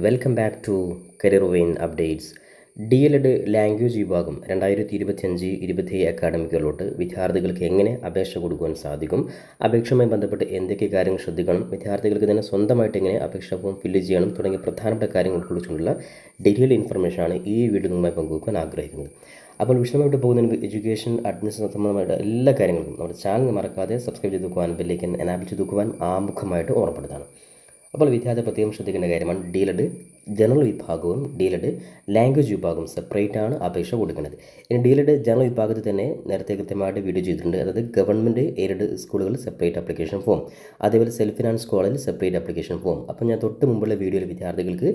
Welcome back to career Wayne updates D L Ed language വിഭാഗം രണ്ടായിരത്തി ഇരുപത്തിയഞ്ച് ഇരുപത്തി അക്കാഡമിക്കുകളിലോട്ട് വിദ്യാർത്ഥികൾക്ക് എങ്ങനെ അപേക്ഷ കൊടുക്കുവാൻ സാധിക്കും? അപേക്ഷയുമായി ബന്ധപ്പെട്ട് എന്തൊക്കെ കാര്യങ്ങൾ ശ്രദ്ധിക്കണം? വിദ്യാർത്ഥികൾക്ക് തന്നെ സ്വന്തമായിട്ട് എങ്ങനെ അപേക്ഷ ഫോം ഫില്ല് ചെയ്യണം തുടങ്ങിയ പ്രധാനപ്പെട്ട കാര്യങ്ങൾ കുറിച്ചുള്ള ഡീറ്റെയിൽ ഇൻഫർമേഷനാണ് ഈ വീഡിയോ നിങ്ങളുമായി പങ്കുവെക്കാൻ ആഗ്രഹിക്കുന്നത്. അപ്പോൾ വിശദമായിട്ട് പോകുന്നതിന് എഡ്യൂക്കേഷൻ അഡ്മിഷൻ സംബന്ധമായിട്ട് എല്ലാ കാര്യങ്ങളും നമ്മുടെ ചാനൽ മറക്കാതെ സബ്സ്ക്രൈബ് ചെയ്ത് വെക്കുവാൻ ബെല്ലേക്ക് എനാബിൾ ചെയ്ത് വെക്കുവാൻ ആമുഖമായിട്ട് ഓർമ്മപ്പെടുത്താണ്. അപ്പോൾ വിദ്യാർത്ഥി പ്രത്യേകം ശ്രദ്ധിക്കേണ്ട കാര്യമാണ് ഡീലഡ് ജനറൽ വിഭാഗവും ഡീലഡ് ലാംഗ്വേജ് വിഭാഗവും സെപ്പറേറ്റ് ആണ് അപേക്ഷ കൊടുക്കുന്നത്. ഇനി ഡീലഡ് ജനറൽ വിഭാഗത്തിൽ തന്നെ നേരത്തെ കൃത്യമായിട്ട് വീഡിയോ ചെയ്തിട്ടുണ്ട്. അതായത് ഗവൺമെന്റ് എയ്ഡഡ് സ്കൂളുകളിൽ സെപ്പറേറ്റ് അപ്ലിക്കേഷൻ ഫോം അതേപോലെ സെൽഫ് ഫിനാൻസ് കോളേജിൽ സെപ്പറേറ്റ് അപ്ലിക്കേഷൻ ഫോം അപ്പോൾ ഞാൻ തൊട്ട് മുമ്പുള്ള വീഡിയോയിൽ വിദ്യാർത്ഥികൾക്ക്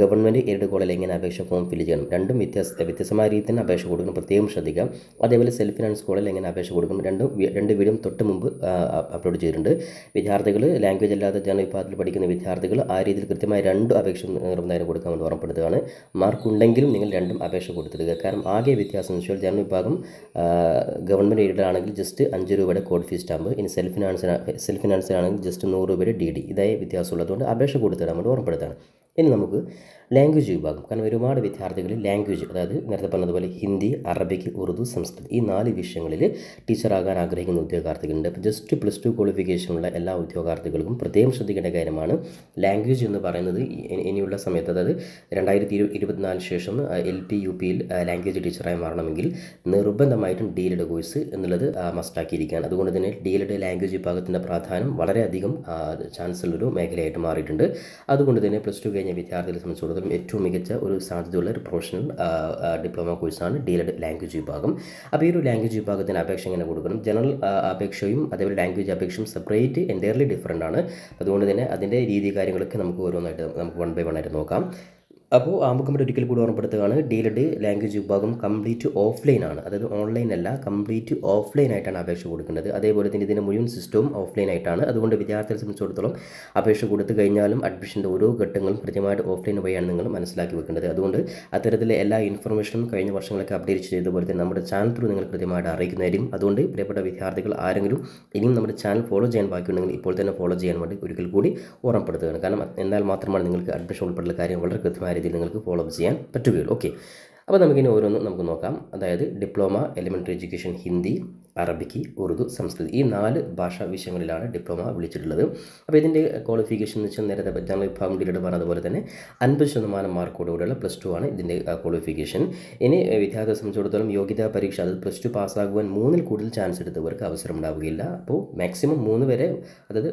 ഗവൺമെന്റ് എയ്ഡഡ് കോളേജിൽ എങ്ങനെ അപേക്ഷ ഫോം ഫില്ല് ചെയ്യണം. രണ്ടും വ്യത്യസ്ത വ്യത്യസ്തമായ രീതിയിൽ തന്നെ അപേക്ഷ കൊടുക്കണം. പ്രത്യേകം ശ്രദ്ധിക്കാം അതേപോലെ സെൽഫ് ഫിനാൻസ് കോളേജിൽ എങ്ങനെ അപേക്ഷ കൊടുക്കണം. രണ്ടും രണ്ട് വീഡിയോ തൊട്ട് മുമ്പ് അപ്ലോഡ് ചെയ്തിട്ടുണ്ട്. വിദ്യാർത്ഥികൾ ലാംഗ്വേജ് അല്ലാതെ ജനറൽ വിഭാഗത്തിൽ പഠിക്കുന്ന വിദ്യാർത്ഥികൾ ആ രീതിയിൽ കൃത്യമായി രണ്ട് അപേക്ഷ നിർബന്ധമായും കൊടുക്കാമെന്ന് ഓർമ്മപ്പെടുത്തുകയാണ് മാർക്ക് ഉണ്ടെങ്കിലും നിങ്ങൾ രണ്ടും അപേക്ഷ കൊടുത്തിടുക. കാരണം ആകെ വ്യത്യാസം എന്ന് വെച്ചാൽ ജനറൽ വിഭാഗം ഗവൺമെന്റ് എയ്ഡഡ് ആണെങ്കിൽ ജസ്റ്റ് അഞ്ച് രൂപയുടെ കോഡ് ഫീസ് സ്റ്റാമ്പ് ഇനി സെൽഫ് ഫിനാൻസ് സെൽഫ് ഫിനാൻസിനാണെങ്കിൽ ജസ്റ്റ് നൂറ് രൂപയുടെ ഡി ഡി ഇതായ വ്യത്യാസമുള്ളതുകൊണ്ട് അപേക്ഷ കൊടുത്തിടാൻ വേണ്ടി ഓർമ്മപ്പെടുത്താണ് ഇനി നമുക്ക് ലാംഗ്വേജ് വിഭാഗം. കാരണം ഒരുപാട് വിദ്യാർത്ഥികൾ ലാംഗ്വേജ് അതായത് നേരത്തെ പറഞ്ഞതുപോലെ ഹിന്ദി അറബിക് ഉറുദു സംസ്കൃതം ഈ നാല് വിഷയങ്ങളിൽ ടീച്ചറാകാൻ ആഗ്രഹിക്കുന്ന ഉദ്യോഗാർത്ഥികളുണ്ട്. ജസ്റ്റ് പ്ലസ് ടു ക്വാളിഫിക്കേഷനുള്ള എല്ലാ ഉദ്യോഗാർത്ഥികൾക്കും പ്രത്യേകം ശ്രദ്ധിക്കേണ്ട കാര്യമാണ് ലാംഗ്വേജ് എന്ന് പറയുന്നത് ഇനിയുള്ള സമയത്ത് അതായത് രണ്ടായിരത്തി ഇരു ഇരുപത്തിനാല് ശേഷം എൽ പി യു പിയിൽ ലാംഗ്വേജ് ടീച്ചറായി മാറണമെങ്കിൽ നിർബന്ധമായിട്ടും ഡി എൽഡ് കോഴ്സ് എന്നുള്ളത് മസ്റ്റാക്കിയിരിക്കുകയാണ് അതുകൊണ്ട് തന്നെ ഡി എൽഡ് ലാംഗ്വേജ് വിഭാഗത്തിന്റെ പ്രാധാന്യം വളരെയധികം ചാൻസ് മേഖലയായിട്ട് മാറിയിട്ടുണ്ട്. അതുകൊണ്ട് തന്നെ പ്ലസ് ടു കഴിഞ്ഞ വിദ്യാർത്ഥികളെ സംബന്ധിച്ചിടത്തോളം ഏറ്റവും മികച്ച ഒരു സാധ്യതയുള്ള ഒരു പ്രൊഫഷണൽ ഡിപ്ലോമ കോഴ്സാണ് ഡി എഡ് ലാംഗ്വേജ് വിഭാഗം. അപ്പോൾ ഈ ഒരു ലാംഗ്വേജ് വിഭാഗത്തിന് അപേക്ഷ എങ്ങനെ കൊടുക്കണം? ജനറൽ അപേക്ഷയും അതേപോലെ ലാംഗ്വേജ് അപേക്ഷയും സെപ്പറേറ്റ് എന്റയർലി ഡിഫറെന്റ് ആണ്. അതുകൊണ്ട് തന്നെ അതിന്റെ രീതി കാര്യങ്ങളൊക്കെ നമുക്ക് ഓരോന്നായിട്ട് നമുക്ക് വൺ ബൈ വൺ ആയിട്ട് നോക്കാം. അപ്പോൾ ആമുഖമായിട്ട് ഒരിക്കൽ കൂടി ഓർമ്മപ്പെടുത്തുകയാണ്. ഡീലഡ് ലാംഗ്വേജ് വിഭാഗം കംപ്ലീറ്റ് ഓഫ്ലൈൻ ആണ്. അതായത് ഓൺലൈൻ അല്ല കംപ്ലീറ്റ് ഓഫ്ലൈൻ ആയിട്ടാണ് അപേക്ഷ കൊടുക്കേണ്ടത് അതേപോലെ തന്നെ ഇതിന്റെ മുഴുവൻ സിസ്റ്റവും ഓഫ്ലൈൻ ആയിട്ടാണ്. അതുകൊണ്ട് വിദ്യാർത്ഥികളെ സംബന്ധിച്ചിടത്തോളം അപേക്ഷ കൊടുത്തു കഴിഞ്ഞാലും അഡ്മിഷന്റെ ഓരോ ഘട്ടങ്ങളും കൃത്യമായിട്ട് ഓഫ്ലൈൻ വഴിയാണ് നിങ്ങൾ മനസ്സിലാക്കി വെക്കേണ്ടത്. അതുകൊണ്ട് അത്തരത്തിലെ എല്ലാ ഇൻഫർമേഷനും കഴിഞ്ഞ വർഷങ്ങളൊക്കെ അപ്ഡേറ്റ് ചെയ്തതുപോലെ തന്നെ നമ്മുടെ ചാനൽ ത്രൂ നിങ്ങൾ കൃത്യമായിട്ട് അറിയിക്കുന്നതായിരിക്കും. അതുകൊണ്ട് പ്രിയപ്പെട്ട വിദ്യാർത്ഥികൾ ആരെങ്കിലും ഇനിയും നമ്മുടെ ചാനൽ ഫോളോ ചെയ്യാൻ ബാക്കിയുണ്ടെങ്കിൽ ഇപ്പോൾ തന്നെ ഫോളോ ചെയ്യാൻ വേണ്ടി ഒരിക്കൽ കൂടി ഓർമ്മപ്പെടുത്തുകയാണ്. കാരണം എന്നാൽ മാത്രമാണ് നിങ്ങൾക്ക് അഡ്മിഷൻ ഉൾപ്പെടെയുള്ള കാര്യം വളരെ കൃത്യമായ രീതിയിൽ നിങ്ങൾക്ക് ഫോളോ അപ്പ് ചെയ്യാൻ പറ്റുകയുള്ളൂ. ഓക്കെ അപ്പോൾ നമുക്കിനി ഓരോന്നും നമുക്ക് നോക്കാം. അതായത് diploma elementary education Hindi Arabic Urdu Sanskrit ഈ നാല് ഭാഷാ വിഷയങ്ങളിലാണ് ഡിപ്ലോമ വിളിച്ചിട്ടുള്ളത്. അപ്പോൾ ഇതിന്റെ ക്വാളിഫിക്കേഷൻ എന്ന് വെച്ചാൽ നേരത്തെ ജനറൽ വിഭാഗം ഡീലഡ് പറഞ്ഞതുപോലെ തന്നെ അൻപത് ശതമാനം മാർക്കോടുകൂടിയുള്ള പ്ലസ് ടു ആണ് ഇതിന്റെ ക്വാളിഫിക്കേഷൻ ഇനി വിദ്യാർത്ഥിയെ സംബന്ധിച്ചിടത്തോളം യോഗ്യതാ പരീക്ഷ അതായത് പ്ലസ് ടു പാസ്സാകുവാൻ മൂന്നിൽ കൂടുതൽ ചാൻസ് എടുത്തവർക്ക് അവസരം ഉണ്ടാവുകയില്ല അപ്പോൾ മാക്സിമം മൂന്ന് വരെ അതായത്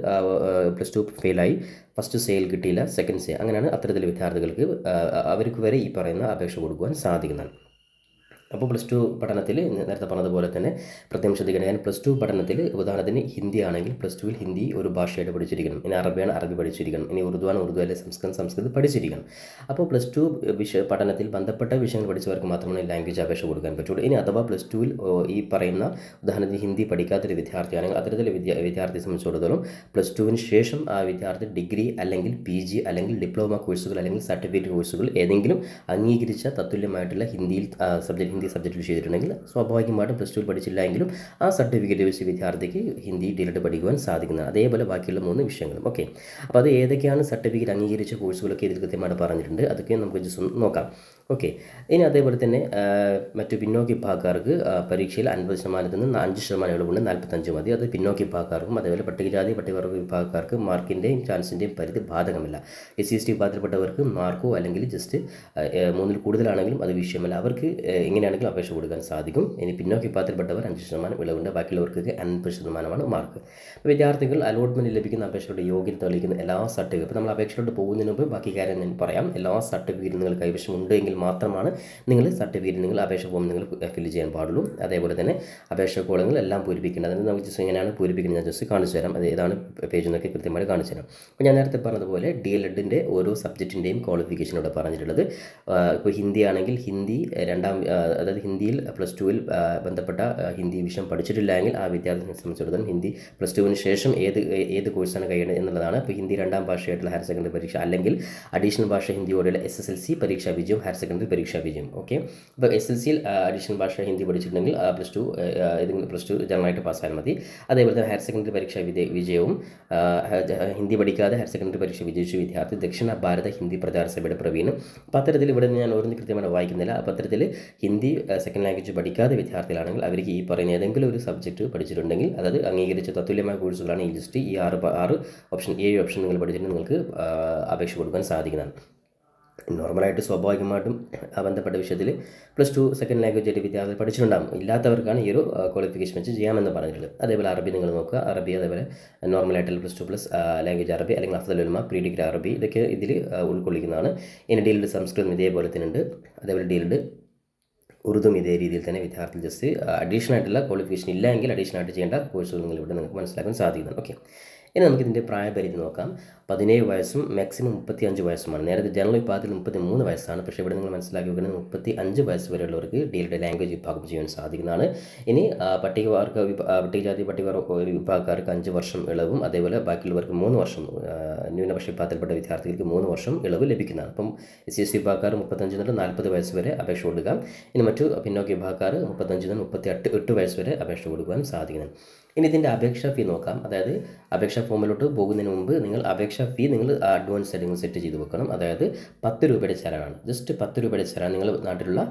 പ്ലസ് ടു ഫെയിലായി ഫസ്റ്റ് സെയിൽ കിട്ടിയില്ല സെക്കൻഡ് സെയിൽ അങ്ങനെയാണ് അത്തരത്തിൽ വിദ്യാർത്ഥികൾക്ക് അവർക്ക് വരെ ഈ പറയുന്ന അപേക്ഷ കൊടുക്കുവാൻ സാധിക്കുന്നതാണ് അപ്പോൾ പ്ലസ് ടു പഠനത്തിൽ നേരത്തെ പറഞ്ഞതുപോലെ തന്നെ പ്രത്യേകം ശ്രദ്ധിക്കണം ഞാൻ പ്ലസ് ടു പഠനത്തിൽ ഉദാഹരണത്തിന് ഹിന്ദി ആണെങ്കിൽ പ്ലസ് ടുവിൽ ഹിന്ദി ഒരു ഭാഷയായിട്ട് പഠിച്ചിരിക്കണം. ഇനി അറബിയാണ് അറബി പഠിച്ചിരിക്കണം. ഇനി ഉറുദുവാണ് ഉറുദു അല്ലെങ്കിൽ സംസ്കൃതം സംസ്കൃതം പഠിച്ചിരിക്കണം. അപ്പോൾ പ്ലസ് ടു വിഷയ പഠനത്തിൽ ബന്ധപ്പെട്ട വിഷയങ്ങൾ പഠിച്ചവർക്ക് മാത്രമേ ലാംഗ്വേജ് അപേക്ഷ കൊടുക്കാൻ പറ്റുള്ളൂ. ഇനി അഥവാ പ്ലസ് ടുവിൽ ഈ പറയുന്ന ഉദാഹരണത്തിന് ഹിന്ദി പഠിക്കാത്തൊരു വിദ്യാർത്ഥിയാണെങ്കിൽ അത്തരത്തിൽ വിദ്യ വിദ്യാർത്ഥിയെ സംബന്ധിച്ചിടത്തോളം പ്ലസ് ടുവിന് ശേഷം ആ വിദ്യാർത്ഥി ഡിഗ്രി അല്ലെങ്കിൽ പി ജി അല്ലെങ്കിൽ ഡിപ്ലോമ കോഴ്സുകൾ അല്ലെങ്കിൽ സർട്ടിഫിക്കറ്റ് കോഴ്സുകൾ ഏതെങ്കിലും അംഗീകരിച്ച തത്തുല്യമായിട്ടുള്ള ഹിന്ദിയിൽ സബ്ജക്ട് ഹിന്ദി സബ്ജക്റ്റിൽ ചെയ്തിട്ടുണ്ടെങ്കിൽ സ്വാഭാവികമായിട്ടും പ്ലസ് ടുവിൽ പഠിച്ചില്ല എങ്കിലും ആ സർട്ടിഫിക്കറ്റ് വെച്ച് വിദ്യാർത്ഥിക്ക് ഹിന്ദി ഡിലീറ്റ് പഠിക്കുവാൻ സാധിക്കുന്നതാണ്. അതേപോലെ ബാക്കിയുള്ള മൂന്ന് വിഷയങ്ങളും. ഓക്കെ അപ്പോൾ അത് ഏതൊക്കെയാണ് സർട്ടിഫിക്കറ്റ് അംഗീകരിച്ച കോഴ്സുകളൊക്കെ ഇതിൽ കൃത്യമായിട്ട് പറഞ്ഞിട്ടുണ്ട്. അതൊക്കെ നമുക്ക് ജസ്റ്റ് ഒന്ന് നോക്കാം. ഓക്കെ ഇനി അതേപോലെ തന്നെ മറ്റ് പിന്നോക്ക വിഭാഗക്കാർക്ക് പരീക്ഷയിൽ അൻപത് ശതമാനത്തിൽ നിന്ന് അഞ്ച് ശതമാനം ഇളവുണ്ട് നാൽപ്പത്തഞ്ച് മതി. അത് പിന്നോക്കി വിഭാഗക്കാർക്കും അതേപോലെ പട്ടികജാതി പട്ടികവർഗ വിഭാഗക്കാർക്ക് മാർക്കിന്റെയും ചാൻസിന്റെയും പരിധി ബാധകമല്ല. എസ് സി എസ് ടി വിഭാഗത്തിൽപ്പെട്ടവർക്ക് മാർക്കോ അല്ലെങ്കിൽ ജസ്റ്റ് മൂന്നിൽ കൂടുതലാണെങ്കിലും അത് വിഷയമല്ല. അവർക്ക് ആ, എങ്ങനെയാണെങ്കിലും അപേക്ഷ കൊടുക്കാൻ സാധിക്കും. ഇനി പിന്നോക്ക വിഭാഗത്തിൽപ്പെട്ടവർ അഞ്ച് ശതമാനം ഇളവുണ്ട്. ബാക്കിയുള്ളവർക്കൊക്കെ അൻപത് ശതമാനമാണ് മാർക്ക് വിദ്യാർത്ഥികൾ അലോട്ട്മെന്റ് ലഭിക്കുന്ന അപേക്ഷയുടെ യോഗ്യത തെളിയിക്കുന്ന എല്ലാ സർട്ടിഫിക്കറ്റ് നമ്മൾ അപേക്ഷയോട് പോകുന്നതിന് മുമ്പ് ബാക്കി കാര്യം ഞാൻ പറയാം. എല്ലാ സർട്ടിഫിക്കറ്റ് നിങ്ങൾ കൈവശം ഉണ്ട് എങ്കിൽ മാത്രമാണ് നിങ്ങൾ സർട്ടിഫിക്കറ്റ് നിങ്ങൾ അപേക്ഷ ഫോം നിങ്ങൾ ഫില്ല് ചെയ്യാൻ പാടുള്ളൂ. അതേപോലെ തന്നെ അപേക്ഷ കോളങ്ങൾ എല്ലാം പൂരിപ്പിക്കേണ്ടത് നമുക്ക് ജസ്റ്റ് എങ്ങനെയാണ് പൂരിപ്പിക്കുന്നത് ഞാൻ ജസ്റ്റ് കാണിച്ചു തരാം. അത് ഏതാണ് പേജ് എന്നൊക്കെ കൃത്യമായി കാണിച്ചു തരാം. അപ്പോൾ ഞാൻ നേരത്തെ പറഞ്ഞതുപോലെ ഡി എൽ എഡിന്റെ ഓരോ സബ്ജക്റ്റിന്റെയും ക്വാളിഫിക്കേഷൻ ഇവിടെ പറഞ്ഞിട്ടുള്ളത്. ഇപ്പോൾ ഹിന്ദി ആണെങ്കിൽ ഹിന്ദി രണ്ടാം അതായത് ഹിന്ദിയിൽ പ്ലസ് ടുവിൽ ബന്ധപ്പെട്ട ഹിന്ദി വിഷയം പഠിച്ചിട്ടില്ല എങ്കിൽ ആ വിദ്യാർത്ഥിനെ സംബന്ധിച്ചിടത്തോളം ഹിന്ദി പ്ലസ് ടുവിന് ശേഷം ഏത് ഏത് കോഴ്സാണ് കഴിയേണ്ടത് എന്നുള്ളതാണ്. ഇപ്പോൾ ഹിന്ദി രണ്ടാം ഭാഷയായിട്ടുള്ള ഹയർ സെക്കൻഡറി പരീക്ഷ അല്ലെങ്കിൽ അഡീഷണൽ ഭാഷ ഹിന്ദിയോടെയുള്ള എസ് എസ് എൽ സി പരീക്ഷാ വിജയം ഹയർ സെക്കൻഡറി പരീക്ഷാ വിജയം ഓക്കെ അപ്പോൾ എസ് എൽ സിയിൽ അഡീഷണൽ ഭാഷ ഹിന്ദി പഠിച്ചിട്ടുണ്ടെങ്കിൽ പ്ലസ് ടു ഏതെങ്കിലും പ്ലസ് ടു ജനറലായിട്ട് പാസ്സായാൽ മതി. അതേപോലെ തന്നെ ഹയർ സെക്കൻഡറി പരീക്ഷാ വിജയ വിജയവും ഹിന്ദി പഠിക്കാതെ ഹയർ സെക്കൻഡറി പരീക്ഷ വിജയിച്ച വിദ്യാർത്ഥി ദക്ഷിണ ഭാരത ഹിന്ദി പ്രചാര സഭയുടെ പ്രവീണ്. അപ്പോൾ അത്തരത്തിൽ ഇവിടെ ഞാൻ ഓരോന്ന് കൃത്യമായിട്ട് വായിക്കുന്നില്ല. അപ്പോൾ അത്തരത്തിൽ ഹിന്ദി സെക്കൻഡ് ലാംഗ്വേജ് പഠിക്കാത്ത വിദ്യാർത്ഥികളാണെങ്കിൽ അവർക്ക് ഈ പറയുന്ന ഏതെങ്കിലും ഒരു സബ്ജക്റ്റ് പഠിച്ചിട്ടുണ്ടെങ്കിൽ അതായത് അംഗീകരിച്ച തത്തുല്യമായ കോഴ്സുകളാണ് ഈ ലിസ്റ്റ് ഈ ആറ് ആറ് ഓപ്ഷൻ ഏഴ് ഓപ്ഷൻ നിങ്ങൾ പഠിച്ചിട്ട് നിങ്ങൾക്ക് അപേക്ഷ കൊടുക്കാൻ സാധിക്കുന്നതാണ്. നോർമലായിട്ട് സ്വാഭാവികമായിട്ടും ബന്ധപ്പെട്ട വിഷയത്തിൽ പ്ലസ് ടു സെക്കൻഡ് ലാംഗ്വേജ് ആയിട്ട് വിദ്യാർത്ഥി പഠിച്ചിട്ടുണ്ടാകും ഇല്ലാത്തവർക്കാണ് ഈ ഒരു ക്വാളിഫിക്കേഷൻ വെച്ച് ചെയ്യാമെന്ന് പറഞ്ഞിട്ടുള്ളത്. അതേപോലെ അറബി നിങ്ങൾ നോക്കുക. അറബി അതേപോലെ നോർമലായിട്ടുള്ള പ്ലസ് ടു പ്ലസ് ലാംഗ്വേജ് അറബി അല്ലെങ്കിൽ അഫ്ദൽ ഉലമ പ്രീ ഡിഗ്രി അറബി ഇതൊക്കെ ഇതിൽ ഉൾക്കൊള്ളിക്കുന്നതാണ്. ഇനി ഡീൽഡ് സംസ്കൃതം ഇതേപോലെ തന്നെ ഉണ്ട്. അതേപോലെ ഡീൽഡ് ഉറുദും ഇതേ രീതിയിൽ തന്നെ വിദ്യാർത്ഥി ജസ്റ്റ് അഡീഷണൽ ആയിട്ടുള്ള ക്വാളിഫിക്കേഷൻ ഇല്ലെങ്കിൽ അഡീഷണൽ ആയിട്ട് ചെയ്യേണ്ട കോഴ്സുകൾ നിങ്ങൾ ഇവിടെ നിങ്ങൾക്ക് മനസ്സിലാക്കാൻ സാധിക്കുന്നുണ്ട്. ഓക്കെ ഇനി നമുക്ക് ഇതിന്റെ പ്രായപരിധി നോക്കാം. പതിനേഴ് വയസ്സും മാക്സിമം മുപ്പത്തി അഞ്ച് വയസ്സുമാണ്. നേരത്തെ ജനറൽ വിഭാഗത്തിൽ മുപ്പത്തി മൂന്ന് വയസ്സാണ്. പക്ഷേ ഇവിടെ നിങ്ങൾ മനസ്സിലാക്കി വെക്കുന്നത് മുപ്പത്തി അഞ്ച് വയസ്സ് വരെയുള്ളവർക്ക് ഡിയുടെ ലാംഗ്വേജ് വിഭാഗം ചെയ്യാൻ സാധിക്കുന്നതാണ്. ഇനി പട്ടികവർഗ പട്ടികജാതി പട്ടികവർഗ വിഭാഗക്കാർക്ക് അഞ്ച് വർഷം ഇളവും അതേപോലെ ബാക്കിയുള്ളവർക്ക് മൂന്ന് വർഷം ന്യൂനപക്ഷ വിഭാഗത്തിൽപ്പെട്ട വിദ്യാർത്ഥികൾക്ക് മൂന്ന് വർഷം ഇളവ് ലഭിക്കുന്നതാണ്. അപ്പം എസ് എസ് വിഭാഗക്കാർ മുപ്പത്തഞ്ച് മുതൽ നാൽപ്പത് വയസ്സ് വരെ അപേക്ഷ കൊടുക്കാം. ഇനി മറ്റു പിന്നോക്ക വിഭാഗക്കാർ മുപ്പത്തഞ്ച് മുതൽ മുപ്പത്തി എട്ട് വയസ്സ് വരെ അപേക്ഷ കൊടുക്കുവാൻ സാധിക്കുന്നതാണ് ഇനി ഇതിന്റെ അപേക്ഷാ ഫീ നോക്കാം. അതായത് അപേക്ഷാ ഫോമിലോട്ട് പോകുന്നതിന് മുമ്പ് നിങ്ങൾ അപേക്ഷാ ഫീ നിങ്ങൾ അഡ്വാൻസ് ആയിട്ട് നിങ്ങൾ സെറ്റ് ചെയ്ത് വെക്കണം. അതായത് പത്ത് രൂപയുടെ ചലനാണ് ജസ്റ്റ് പത്ത് രൂപയുടെ ചലൻ നിങ്ങൾ നാട്ടിലുള്ള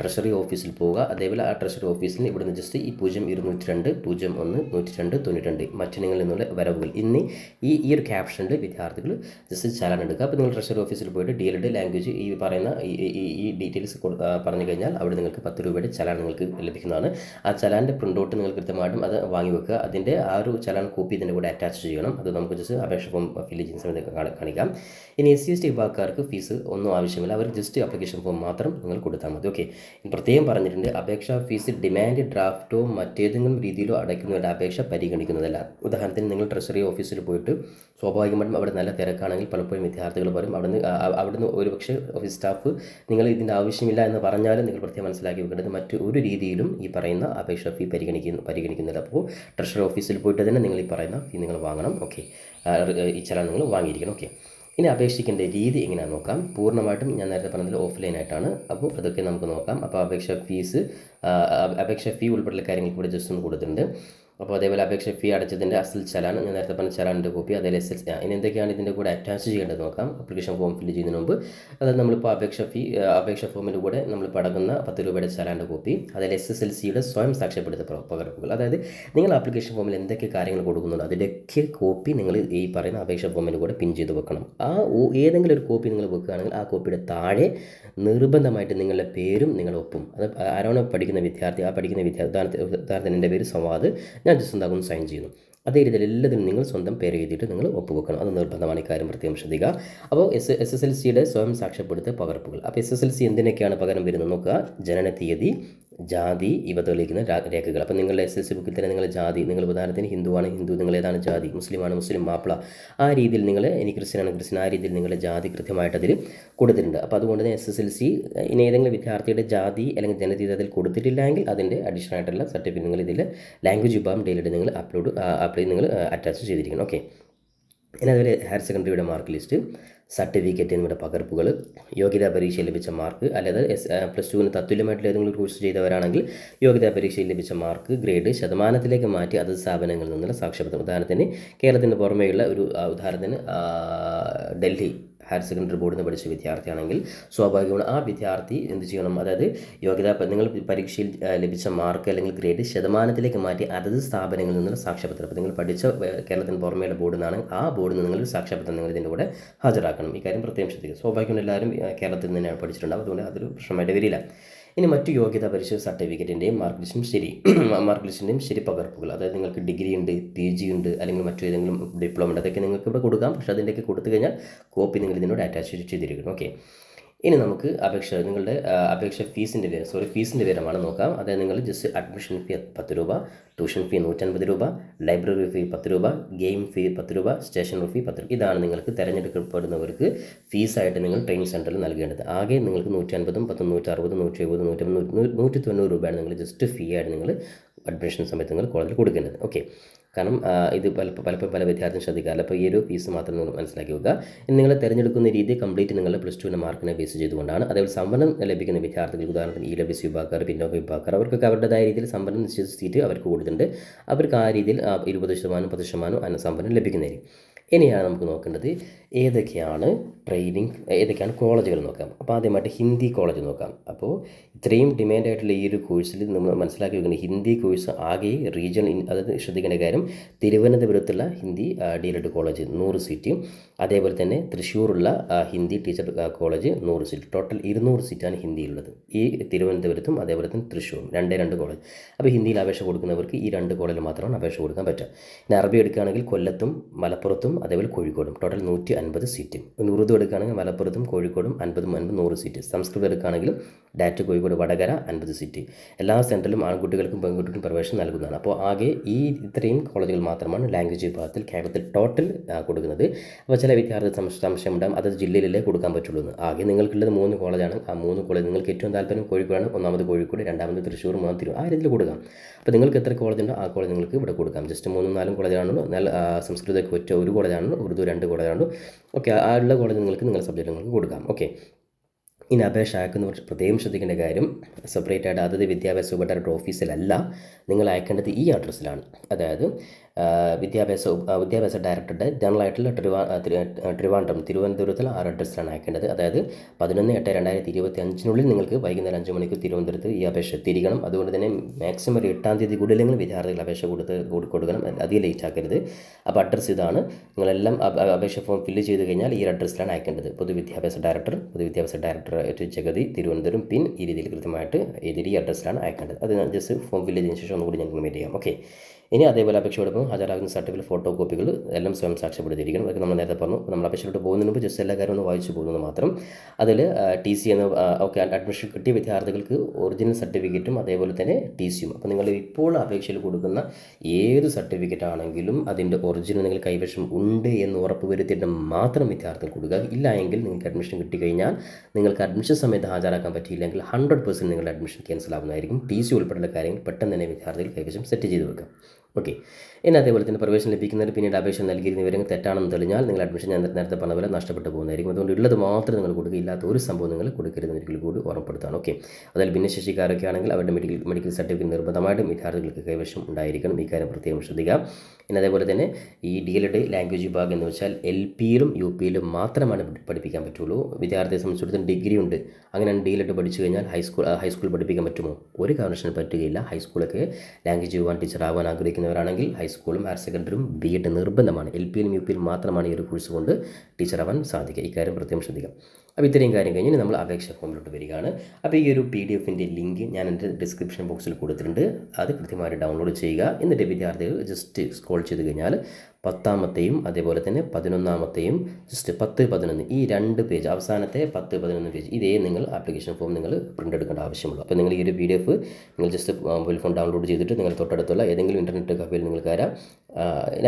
ട്രഷറി ഓഫീസിൽ പോവുക. അതേപോലെ ആ ട്രഷറി ഓഫീസിൽ ഇവിടുന്ന് ജസ്റ്റ് ഈ പൂജ്യം ഇരുന്നൂറ്റി രണ്ട് പൂജ്യം ഒന്ന് നൂറ്റി രണ്ട് തൊണ്ണൂറ്റി രണ്ട് മറ്റു നിങ്ങളിൽ നിന്നുള്ള വരവുകൾ. ഇന്ന് ഈ ഈ ഒരു ക്യാപ്ഷനിൽ വിദ്യാർത്ഥികൾ ജസ്റ്റ് ചലൻ എടുക്കുക. അപ്പോൾ നിങ്ങൾ ട്രഷറി ഓഫീസിൽ പോയിട്ട് ഡി എൽ ഡി ലാംഗ്വേജ് ഈ പറയുന്ന ഈ ഡീറ്റെയിൽസ് പറഞ്ഞു കഴിഞ്ഞാൽ അവിടെ നിങ്ങൾക്ക് പത്ത് രൂപയുടെ ചലാൻ നിങ്ങൾക്ക് ലഭിക്കുന്നതാണ്. ആ ചലാന്റെ പ്രിന്റ് ഔട്ട് നിങ്ങൾ കൃത്യമായിട്ടും അത് വാങ്ങി വെക്കുക. അതിന്റെ ആ ഒരു ചലാൻ കോപ്പി ഇതിന്റെ കൂടെ അറ്റാച്ച് ചെയ്യണം. അത് നമുക്ക് ജസ്റ്റ് അപേക്ഷ ഫോം ഫില്ല് ചെയ്യുന്ന സമയത്ത് കാണിക്കാം. ഇനി എസ് സി എസ് ടി വിഭാഗക്കാർക്ക് ഫീസ് ഒന്നും ആവശ്യമില്ല. അവർ ജസ്റ്റ് അപ്ലിക്കേഷൻ ഫോം മാത്രം നിങ്ങൾ കൊടുത്താൽ മതി. ഓക്കെ പ്രത്യേകം പറഞ്ഞിട്ടുണ്ട് അപേക്ഷാ ഫീസ് ഡിമാൻഡ് ഡ്രാഫ്റ്റോ മറ്റേതെങ്കിലും രീതിയിലോ അടയ്ക്കുന്നവരുടെ അപേക്ഷ പരിഗണിക്കുന്നതല്ല. ഉദാഹരണത്തിന് നിങ്ങൾ ട്രഷറി ഓഫീസിൽ പോയിട്ട് സ്വാഭാവികമായിട്ടും അവിടെ നല്ല തിരക്കാണെങ്കിൽ പലപ്പോഴും വിദ്യാർത്ഥികൾ പറയും അവിടുന്ന് അവിടുന്ന് ഒരു പക്ഷേ ഓഫീസ് സ്റ്റാഫ് നിങ്ങൾ ഇതിന്റെ ആവശ്യമില്ല എന്ന് പറഞ്ഞാലും നിങ്ങൾ പ്രത്യേകം മനസ്സിലാക്കി വെക്കേണ്ടത് മറ്റു ഒരു രീതിയിലും ഈ പറയുന്ന അപേക്ഷ ഫീ പരിഗണിക്കുന്നു പരിഗണിക്കുന്നില്ല. അപ്പോൾ ട്രഷറി ഓഫീസിൽ പോയിട്ട് തന്നെ നിങ്ങൾ ഈ പറയുന്ന ഫീ നിങ്ങൾ വാങ്ങണം. ഓക്കെ ഈ ചലാൻ നിങ്ങൾ വാങ്ങിയിരിക്കണം. ഓക്കെ ഇനി അപേക്ഷിക്കേണ്ട രീതി എങ്ങനെയാണെന്ന് നോക്കാം. പൂർണമായിട്ടും ഞാൻ നേരത്തെ പറഞ്ഞതിൽ ഓഫ്ലൈൻ ആയിട്ടാണ്. അപ്പോൾ അതൊക്കെ നമുക്ക് നോക്കാം. അപ്പോൾ അപേക്ഷ ഫീസ് അപേക്ഷ ഫീ ഉൾപ്പെടെയുള്ള കാര്യങ്ങൾ ഇവിടെ ജസ്റ്റ് ഒന്ന് കൊടുത്തിട്ടുണ്ട്. അപ്പോൾ അതേപോലെ അപേക്ഷ ഫീ അടച്ചതിന്റെ അസൽ ചലാൻ ഞാൻ നേരത്തെ പറഞ്ഞ ചലാനിന്റെ കോപ്പി അതേപോലെ എസ് എസ് ഇനി എന്തൊക്കെയാണ് ഇതിന്റെ കൂടെ അറ്റാച്ച് ചെയ്യേണ്ടത് നോക്കാം. അപ്ലിക്കേഷൻ ഫോം ഫില്ല് ചെയ്യുന്നതിന് മുമ്പ്. അതായത് നമ്മളിപ്പോൾ അപേക്ഷ ഫീ അപേക്ഷ ഫോമിന്റെ കൂടെ നമ്മൾ അടങ്ങുന്ന പത്ത് രൂപയുടെ ചലാന്റെ കോപ്പി അതേപോലെ എസ് എസ് എൽ സിയുടെ സ്വയം സാക്ഷ്യപ്പെടുത്ത പകർപ്പുകൾ. അതായത് നിങ്ങൾ അപ്ലിക്കേഷൻ ഫോമിൽ എന്തൊക്കെ കാര്യങ്ങൾ കൊടുക്കുന്നുണ്ടോ അതിന്റെയൊക്കെ കോപ്പി നിങ്ങൾ ഈ പറയുന്ന അപേക്ഷ ഫോമിന്റെ കൂടെ പിൻ ചെയ്ത് വെക്കണം. ആ ഏതെങ്കിലും ഒരു കോപ്പി നിങ്ങൾ വെക്കുകയാണെങ്കിൽ ആ കോപ്പിയുടെ താഴെ നിർബന്ധമായിട്ട് നിങ്ങളുടെ പേരും നിങ്ങളുടെ ഒപ്പും. അത് ആരാണോ പഠിക്കുന്ന വിദ്യാർത്ഥി ആ പഠിക്കുന്ന വിദ്യാർത്ഥി ഉദാഹരണത്തിന് എന്റെ പേര് സംവാദ്. ഞാൻ ജസ്റ്റ് എന്താകുന്നു സൈൻ ചെയ്യുന്നു. അതേ രീതിയിൽ എല്ലാത്തിനും നിങ്ങൾ സ്വന്തം പേര് എഴുതിയിട്ട് നിങ്ങൾ ഒപ്പുവെക്കണം. അത് നിർബന്ധമാണ് ഈ കാര്യം പ്രത്യേകം ശ്രദ്ധിക്കുക. അപ്പോൾ എസ് എസ് എസ് എൽ സിയുടെ സ്വയം സാക്ഷ്യപ്പെടുത്തിയ പകർപ്പുകൾ. അപ്പോൾ എസ് എസ് എൽ സി എന്തിനൊക്കെയാണ് പകരം വരുന്നത്? നോക്കുക. ജനന തീയതി ജാതി ഇവ തെളിയിക്കുന്ന രേഖകൾ. അപ്പോൾ നിങ്ങളുടെ എസ് എൽ സി ബുക്കിൽ തന്നെ നിങ്ങളുടെ ജാതി നിങ്ങൾ ഉദാഹരണത്തിന് ഹിന്ദുവാണ് ഹിന്ദു നിങ്ങൾ ഏതാണ് ജാതി മുസ്ലിമാണ് മുസ്ലിം മാപ്പിള ആ രീതിയിൽ നിങ്ങൾ ഇനി ക്രിസ്ത്യനാണ് ക്രിസ്ത്യൻ ആ രീതിയിൽ നിങ്ങളുടെ ജാതി കൃത്യമായിട്ട് അതിൽ കൊടുത്തിട്ടുണ്ട്. അപ്പോൾ അതുകൊണ്ട് തന്നെ എസ് എസ് എൽ സി ഇനി ഏതെങ്കിലും വിദ്യാർത്ഥിയുടെ ജാതി അല്ലെങ്കിൽ ജനതീയത അതിൽ കൊടുത്തിട്ടില്ലെങ്കിൽ അതിന്റെ അഡീഷണൽ ആയിട്ടുള്ള സർട്ടിഫിക്കറ്റ് നിങ്ങൾ ഇതിൽ ലാംഗ്വേജ് വിഭാഗം ഡെയിലിയുടെ നിങ്ങൾ അപ്ലോഡ് അപ്ലൈ നിങ്ങൾ അറ്റാച്ച് ചെയ്തിരിക്കണം. ഓക്കെ ഇനി അതുപോലെ ഹയർ സെക്കൻഡറിയുടെ മാർക്ക് ലിസ്റ്റ് സർട്ടിഫിക്കറ്റ് എന്നിവയുടെ പകർപ്പുകൾ യോഗ്യതാ പരീക്ഷയിൽ ലഭിച്ച മാർക്ക് അല്ലാതെ എസ് പ്ലസ് ടുവിന് തത്തുല്യമായിട്ടുള്ള ഏതെങ്കിലും കോഴ്സ് ചെയ്തവരാണെങ്കിൽ യോഗ്യതാ പരീക്ഷയിൽ ലഭിച്ച മാർക്ക് ഗ്രേഡ് ശതമാനത്തിലേക്ക് മാറ്റി അതത് സ്ഥാപനങ്ങളിൽ നിന്നുള്ള സാക്ഷ്യപത്രം ഉദാഹരണത്തിന് കേരളത്തിന് പുറമേയുള്ള ഒരു ഉദാഹരണത്തിന് ഡൽഹി. ഹയർ സെക്കൻഡറി ബോർഡിൽ നിന്ന് പഠിച്ച വിദ്യാർത്ഥിയാണെങ്കിൽ സ്വാഭാവികമാണ് ആ വിദ്യാർത്ഥി എന്ത് ചെയ്യണം? അതായത് യോഗ്യതാ നിങ്ങൾ പരീക്ഷയിൽ ലഭിച്ച മാർക്ക് അല്ലെങ്കിൽ ഗ്രേഡ് ശതമാനത്തിലേക്ക് മാറ്റി അതത് സ്ഥാപനങ്ങളിൽ നിന്നുള്ള സാക്ഷ്യപത്രം. അപ്പോൾ നിങ്ങൾ പഠിച്ച കേരളത്തിന് പുറമേയുള്ള ബോർഡിൽ നിന്നാണ് ആ ബോർഡിൽ നിന്ന് നിങ്ങൾ സാക്ഷ്യപത്രം നിങ്ങൾ ഇതിന്റെ കൂടെ ഹാജരാക്കണം. ഈ കാര്യം പ്രത്യേകം ശ്രദ്ധിക്കുക. സ്വാഭാവികമാണ് എല്ലാവരും കേരളത്തിൽ നിന്ന് തന്നെയാണ് പഠിച്ചിട്ടുണ്ടാവും അതുകൊണ്ട് അതൊരു പ്രശ്നമായിട്ട് വരില്ല. ഇനി മറ്റു യോഗ്യതാ പരിശോധന സർട്ടിഫിക്കറ്റിന്റെയും മാർക്ക് ലിസ്റ്റും ശരി. മാർക്ക് ലിസ്റ്റിന്റെയും ശരി പകർപ്പുകൾ അതായത് നിങ്ങൾക്ക് ഡിഗ്രി ഉണ്ട് പി ജി ഉണ്ട് അല്ലെങ്കിൽ മറ്റു ഏതെങ്കിലും ഡിപ്ലോമ ഉണ്ട്. അതൊക്കെ നിങ്ങൾക്ക് ഇവിടെ കൊടുക്കാം. പക്ഷേ അതിന്റെയൊക്കെ കൊടുത്തു കഴിഞ്ഞാൽ കോപ്പി നിങ്ങൾ ഇതിനോട് അറ്റാച്ച് ചെയ്തിരിക്കണം. ഓക്കെ ഇനി നമുക്ക് അപേക്ഷ നിങ്ങളുടെ അപേക്ഷ ഫീസിന്റെ വിവരം സോറി ഫീസിന്റെ വിവരമാണ് നോക്കാം. അതായത് നിങ്ങൾ ജസ്റ്റ് അഡ്മിഷൻ ഫീ പത്ത് രൂപ ട്യൂഷൻ ഫീ നൂറ്റൻപത് രൂപ ലൈബ്രറി ഫീ പത്ത് രൂപ ഗെയിം ഫീ പത്ത് രൂപ സ്റ്റേഷനറി ഫീ പത്ത് രൂപ. ഇതാണ് നിങ്ങൾക്ക് തിരഞ്ഞെടുക്കപ്പെടുന്നവർക്ക് ഫീസായിട്ട് നിങ്ങൾ ട്രെയിനിങ് സെന്ററിൽ നൽകേണ്ടത്. ആകെ നിങ്ങൾക്ക് നൂറ്റി അൻപതും പത്തും നൂറ്റി അറുപത് നൂറ്റി എഴുപത് നൂറ്റി നൂ- നൂറ്റി തൊണ്ണൂറ് രൂപയാണ് നിങ്ങൾ ജസ്റ്റ് ഫീ ആയിട്ട് നിങ്ങൾ അഡ്മിഷൻ സമയത്ത് നിങ്ങൾ കോളേജിൽ കൊടുക്കേണ്ടത്. ഓക്കെ കാരണം ഇത് പലപ്പോൾ പലപ്പോൾ പല വിദ്യാർത്ഥികൾ ശ്രദ്ധിക്കാറില്ല. അപ്പോൾ ഈ ഒരു ഫീസ് മാത്രം നിങ്ങൾ മനസ്സിലാക്കി വെക്കുക. നിങ്ങൾ തിരഞ്ഞെടുക്കുന്ന രീതി കംപ്ലീറ്റ് നിങ്ങളുടെ പ്ലസ് ടുവിന്റെ മാർക്കിനെ ബേസ് ചെയ്തുകൊണ്ടാണ്. അതേപോലെ സംവരണം ലഭിക്കുന്ന വിദ്യാർത്ഥികൾ ഉദാഹരണത്തിന് ഇ ഡബ്ല്യു സി വിഭാഗക്കാർ പിന്നോക്ക വിഭാഗക്കാർ അവർക്കൊക്കെ അവരുടേതായ രീതിയിൽ സംവരണം നിശ്ചയിച്ച സീറ്റ് അവർക്ക് കൊടുത്തിട്ടുണ്ട്. അവർക്ക് ആ രീതിയിൽ ഇരുപത് ശതമാനം പത്ത് ശതമാനം സംവരണം ലഭിക്കുന്നതായിരിക്കും. ഇനിയാണ് നമുക്ക് നോക്കേണ്ടത് ഏതൊക്കെയാണ് ട്രെയിനിങ് ഏതൊക്കെയാണ് കോളേജുകൾ നോക്കാം. അപ്പോൾ ആദ്യമായിട്ട് ഹിന്ദി കോളേജ് നോക്കാം. അപ്പോൾ ഇത്രയും ഡിമാൻഡ് ആയിട്ടുള്ള ഈ ഒരു കോഴ്സിൽ നമ്മൾ മനസ്സിലാക്കി വെക്കുന്നത് ഹിന്ദി കോഴ്സ് ആകെ റീജിയൺ അതായത് ശ്രദ്ധിക്കേണ്ട കാര്യം തിരുവനന്തപുരത്തുള്ള ഹിന്ദി ഡി എൽ കോളേജ് നൂറ് സീറ്റ് അതേപോലെ തന്നെ തൃശ്ശൂരുള്ള ഹിന്ദി ടീച്ചർ കോളേജ് നൂറ് സീറ്റ് ടോട്ടൽ ഇരുന്നൂറ് സീറ്റാണ് ഹിന്ദിയിലുള്ളത്. ഈ തിരുവനന്തപുരത്തും അതേപോലെ തന്നെ തൃശ്ശൂരും രണ്ടേ രണ്ട് കോളേജ് അപ്പോൾ ഹിന്ദിയിൽ അപേക്ഷ കൊടുക്കുന്നവർക്ക് ഈ രണ്ട് കോളേജിൽ മാത്രമാണ് അപേക്ഷ കൊടുക്കാൻ പറ്റുക. പിന്നെ അറബി എടുക്കുകയാണെങ്കിൽ കൊല്ലത്തും മലപ്പുറത്തും അതേപോലെ കോഴിക്കോടും. ടോട്ടൽ നൂറ്റി അൻപത് സീറ്റ് ഉറുദു എടുക്കുകയാണെങ്കിൽ മലപ്പുറത്തും കോഴിക്കോടും അൻപതും അൻപത് നൂറ് സീറ്റ് സംസ്കൃതം എടുക്കുകയാണെങ്കിലും ഡാറ്റ് കോഴിക്കോട് വടകര അൻപത് സീറ്റ് എല്ലാ സെന്ററിലും ആൺകുട്ടികൾക്കും പെൺകുട്ടികൾക്കും പ്രവേശനം നൽകുന്നതാണ്. അപ്പോൾ ആകെ ഈ ഇത്രയും കോളേജുകൾ മാത്രമാണ് ലാംഗ്വേജ് വിഭാഗത്തിൽ കേരളത്തിൽ ടോട്ടൽ കൊടുക്കുന്നത്. അപ്പോൾ ചില വിദ്യാർത്ഥി സംശ- സംശയം ഉണ്ടാകും അത് ജില്ലയിലല്ലേ കൊടുക്കാൻ പറ്റുള്ളൂ എന്ന്. ആകെ നിങ്ങൾക്കുള്ളത് മൂന്ന് കോളേജാണ് ആ മൂന്ന് കോളേജ് നിങ്ങൾക്ക് ഏറ്റവും താല്പര്യം കോഴിക്കോടാണ്. ഒന്നാമത് കോഴിക്കോട് രണ്ടാമത് തൃശ്ശൂർ മൂന്നാം തിരുവ ആ രീതിയിൽ കൊടുക്കാം. അപ്പോൾ നിങ്ങൾക്ക് എത്ര കോളേജ് ഉണ്ടോ ആ കോളേജ് നിങ്ങൾക്ക് ഇവിടെ കൊടുക്കാം. ജസ്റ്റ് മൂന്നും നാലും കോളേജാണല്ലോ നല്ല സംസ്കൃതമൊക്കെ ഒറ്റ ഒരു കോളേജാണല്ലോ ഉറുദു രണ്ട് കോളേജാണല്ലോ. ഓക്കെ ആ ഉള്ള കോളേജ് നിങ്ങൾക്ക് നിങ്ങളുടെ സബ്ജക്റ്റ് നിങ്ങൾക്ക് കൊടുക്കാം. ഓക്കെ. ഇനി അപേക്ഷ അയക്കുന്ന പക്ഷേ പ്രത്യേകം ശ്രദ്ധിക്കേണ്ട കാര്യം സെപ്പറേറ്റ് ആയിട്ട് അതത് വിദ്യാഭ്യാസ ഉപ ഡയറക്ടർ ഓഫീസിലല്ല നിങ്ങൾ അയക്കേണ്ടത് ഈ അഡ്രസ്സിലാണ് അതായത് വിദ്യാഭ്യാസ വിദ്യാഭ്യാസ ഡയറക്ടറുടെ ജനറൽ ആയിട്ടുള്ള ട്രിവാ ട്രിവാൻഡ്രം തിരുവനന്തപുരത്തിൽ ആ അഡ്രസ്സിലാണ് അയക്കേണ്ടത്. അതായത് പതിനൊന്ന് എട്ട് രണ്ടായിരത്തി ഇരുപത്തി അഞ്ചിനുള്ളിൽ നിങ്ങൾക്ക് വൈകുന്നേരം അഞ്ച് മണിക്ക് തിരുവനന്തപുരത്ത് ഈ അപേക്ഷ എത്തിയിരിക്കണം. അതുകൊണ്ട് തന്നെ മാക്സിമം ഒരു എട്ടാം തീയതി കൂടുതലെങ്കിലും വിദ്യാർത്ഥികൾ അപേക്ഷ കൊടുത്ത് കൊടു- കൊടുക്കണം. അധികം ലേറ്റ് ആക്കരുത്. അപ്പോൾ അഡ്രസ്സ് ഇതാണ്. നിങ്ങളെല്ലാം അപ- അപേക്ഷ ഫോം ഫില്ല് ചെയ്ത് കഴിഞ്ഞാൽ ഈ അഡ്രസ്സിലാണ് അയക്കേണ്ടത്. പൊതുവിദ്യാഭ്യാസ ഡയറക്ടർ പൊതുവിദ്യാഭ്യാസ director to Jagathy Thiruvananthapuram pin ഈ രീതിയിൽ കൃത്യമായിട്ട് ഏതൊരു ഈ അഡ്രസ്സിലാണ് അയക്കേണ്ടത്. അത് ജസ്റ്റ് ഫോം ഫില്ല് ചെയ്തതിന് ശേഷം ഒന്നുകൂടി ഞങ്ങൾക്ക് മീറ്റ് ചെയ്യാം. ഓക്കെ ഇനി അതേപോലെ അപേക്ഷ അപേക്ഷയോടൊപ്പം ഹാജരാകുന്ന സർട്ടിഫിക്കറ്റ് ഫോട്ടോ കോപ്പികൾ എല്ലാം സ്വയം സാക്ഷ്യപ്പെടുത്തിയിരിക്കണം. അതൊക്കെ നമ്മൾ നേരത്തെ പറഞ്ഞു. നമ്മൾ അപേക്ഷയോട്ട് പോകുന്നതിന് മുമ്പ് ജസ്റ്റ് എല്ലാ കാര്യവും ഒന്ന് വായിച്ചു പോകുന്നത് മാത്രം. അതിൽ ടി സി എന്ന ഓക്കെ അഡ്മിഷൻ കിട്ടിയ വിദ്യാർത്ഥികൾക്ക് ഒറിജിനൽ സർട്ടിഫിക്കറ്റും അതേപോലെ തന്നെ ടി സിയും അപ്പോൾ നിങ്ങൾ ഇപ്പോൾ അപേക്ഷയിൽ കൊടുക്കുന്ന ഏത് സർട്ടിഫിക്കറ്റ് ആണെങ്കിലും അതിന്റെ ഒറിജിനൽ നിങ്ങൾ കൈവശം ഉണ്ട് എന്ന് ഉറപ്പ് വരുത്തിയിട്ട് മാത്രം വിദ്യാർത്ഥികൾ കൊടുക്കുക. ഇല്ല എങ്കിൽ നിങ്ങൾക്ക് അഡ്മിഷൻ കിട്ടിക്കഴിഞ്ഞാൽ നിങ്ങൾക്ക് അഡ്മിഷൻ സമയത്ത് ഹാജരാക്കാൻ പറ്റിയില്ലെങ്കിൽ ഹൺഡ്രഡ് പെർസെന്റ് നിങ്ങളുടെ അഡ്മിഷൻ ക്യാൻസൽ ആവുന്നതായിരിക്കും. ടി സി ഉൾപ്പെടെയുള്ള കാര്യങ്ങൾ പെട്ടെന്ന് തന്നെ വിദ്യാർത്ഥികൾ കൈവശം സെറ്റ് ചെയ്ത് വെക്കാം ഓക്കെ ഇനി അതേപോലെ തന്നെ പ്രവേശനം ലഭിക്കുന്നതിന് പിന്നീട് അപേക്ഷ നൽകിയിരുന്ന വിവരങ്ങൾ തെറ്റാണെന്ന് തെളിഞ്ഞാൽ നിങ്ങൾ അഡ്മിഷൻ ഞാൻ നേരത്തെ പറഞ്ഞ പോലെ നഷ്ടപ്പെട്ടു പോകുന്നതായിരിക്കും. അതുകൊണ്ട് ഉള്ളത് മാത്രം നിങ്ങൾ കൊടുക്കുക. ഇല്ലാത്ത ഒരു സംഭവം നിങ്ങൾ കൊടുക്കരുതെന്ന് ഒരിക്കൽ കൂടി ഓർമ്മപ്പെടുത്താണ് ഓക്കെ അതിൽ ഭിന്നശേഷിക്കാരൊക്കെ ആണെങ്കിൽ അവരുടെ മെഡിക്കൽ മെഡിക്കൽ സർട്ടിഫിക്കറ്റ് നിർബന്ധമായിട്ടും വിദ്യാർത്ഥികൾക്ക് കൈവശം ഉണ്ടായിരിക്കണം. ഈ കാര്യം പ്രത്യേകം ശ്രദ്ധിക്കുക. പിന്നെ അതേപോലെ തന്നെ ഈ ഡി എൽ ലാംഗ്വേജ് വിഭാഗം എന്ന് വെച്ചാൽ എൽ പിയിലും യു പിയിലും മാത്രമാണ് പഠിപ്പിക്കാൻ പറ്റുള്ളൂ. വിദ്യാർത്ഥിയെ സംബന്ധിച്ചിടത്തോളം ഡിഗ്രി ഉണ്ട്. അങ്ങനെ ഡി എൽ പഠിച്ചു കഴിഞ്ഞാൽ ഹൈസ്കൂൾ ഹൈസ്കൂൾ പഠിപ്പിക്കാൻ പറ്റുമോ? ഒരു കാരണവശാലും പറ്റുകയില്ല. ഹൈസ്കൂളൊക്കെ ലാംഗ്വേജ് യുവാൻ ടീച്ചർ ആവാൻ ആഗ്രഹിക്കുന്നവരാണെങ്കിൽ ഹൈസ്കൂളും ഹയർ സെക്കൻഡറിയും ബി എഡ് നിർബന്ധമാണ്. എൽ പിയിലും യു പിയിലും മാത്രമാണ് ഈ ഒരു കോഴ്സ് കൊണ്ട് ടീച്ചർ ആവാൻ സാധിക്കുക. ഇക്കാര്യം പ്രത്യേകം ശ്രദ്ധിക്കാം അപ്പോൾ ഇത്രയും കാര്യം കഴിഞ്ഞ് നമ്മൾ അപേക്ഷ ഫോമിലോട്ട് വരികയാണ്. അപ്പോൾ ഈ ഒരു പി ഡി എഫിന്റെ ലിങ്ക് ഞാൻ എന്റെ ഡിസ്ക്രിപ്ഷൻ ബോക്സിൽ കൊടുത്തിട്ടുണ്ട്. അത് കൃത്യമായിട്ട് ഡൗൺലോഡ് ചെയ്യുക. എന്നിട്ട് വിദ്യാർത്ഥികൾ ജസ്റ്റ് സ്ക്രോൾ ചെയ്ത് കഴിഞ്ഞാൽ പത്താമത്തെയും അതേപോലെ തന്നെ പതിനൊന്നാമത്തെയും ജസ്റ്റ് പത്ത് പതിനൊന്ന് ഈ രണ്ട് പേജ് അവസാനത്തെ പത്ത് പതിനൊന്ന് പേജ് ഇതേ നിങ്ങൾ ആപ്ലിക്കേഷൻ ഫോം നിങ്ങൾ പ്രിന്റ് എടുക്കേണ്ട ആവശ്യമുള്ളൂ. അപ്പോൾ നിങ്ങൾ ഈ ഒരു പി ഡി എഫ് നിങ്ങൾ ജസ്റ്റ് മൊബൈൽ ഫോൺ ഡൗൺലോഡ് ചെയ്തിട്ട് നിങ്ങൾ തൊട്ടടുത്തുള്ള ഏതെങ്കിലും ഇന്റർനെറ്റ് കഫേയിൽ നിങ്ങൾ കയറാം.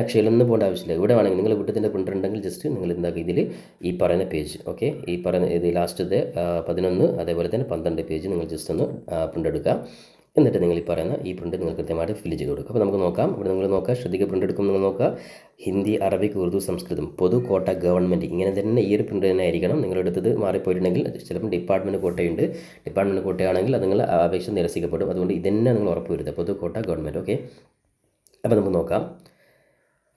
അക്ഷയിലൊന്നും പോകേണ്ട ആവശ്യമില്ല. ഇവിടെ വേണമെങ്കിൽ നിങ്ങൾ വീട്ടിന്റെ പ്രിന്റർ ഉണ്ടെങ്കിൽ ജസ്റ്റ് നിങ്ങൾ എന്താക്കുക ഇതിൽ ഈ പറയുന്ന പേജ് ഓക്കെ ഈ പറയുന്ന ഇത് ലാസ്റ്റത്തെ പതിനൊന്ന് അതേപോലെ തന്നെ പന്ത്രണ്ട് പേജ് നിങ്ങൾ ജസ്റ്റ് ഒന്ന് പ്രിന്റ് എടുക്കുക. എന്നിട്ട് നിങ്ങൾ ഈ പറയുന്ന ഈ പ്രിന്റ് നിങ്ങൾ കൃത്യമായിട്ട് ഫില്ല് ചെയ്ത് കൊടുക്കുക അപ്പോൾ നമുക്ക് നോക്കാം. ഇവിടെ നിങ്ങൾ നോക്കുക. ശ്രദ്ധിക്കുക പ്രിന്റ് എടുക്കും നിങ്ങൾ നോക്കുക. ഹിന്ദി അറബിക് ഉറുദു സംസ്കൃതം പൊതു കോട്ട ഗവൺമെന്റ് ഇങ്ങനെ തന്നെ ഈ ഒരു പ്രിന്റ് തന്നെ ആയിരിക്കണം. നിങ്ങളെടുത്തത് മാറിപ്പോയിട്ടുണ്ടെങ്കിൽ ചിലപ്പോൾ ഡിപ്പാർട്ട്മെന്റ് കോട്ടയുണ്ട്. ഡിപ്പാർട്ട്മെന്റ് കോട്ടയാണെങ്കിൽ അത് നിങ്ങൾ അപേക്ഷ നിരസിക്കപ്പെടും. അതുകൊണ്ട് ഇതന്നെ നിങ്ങൾ ഉറപ്പ് വരുത്തുക. പൊതു കോട്ട ഗവൺമെന്റ് ഓക്കെ അപ്പോൾ നമുക്ക് നോക്കാം.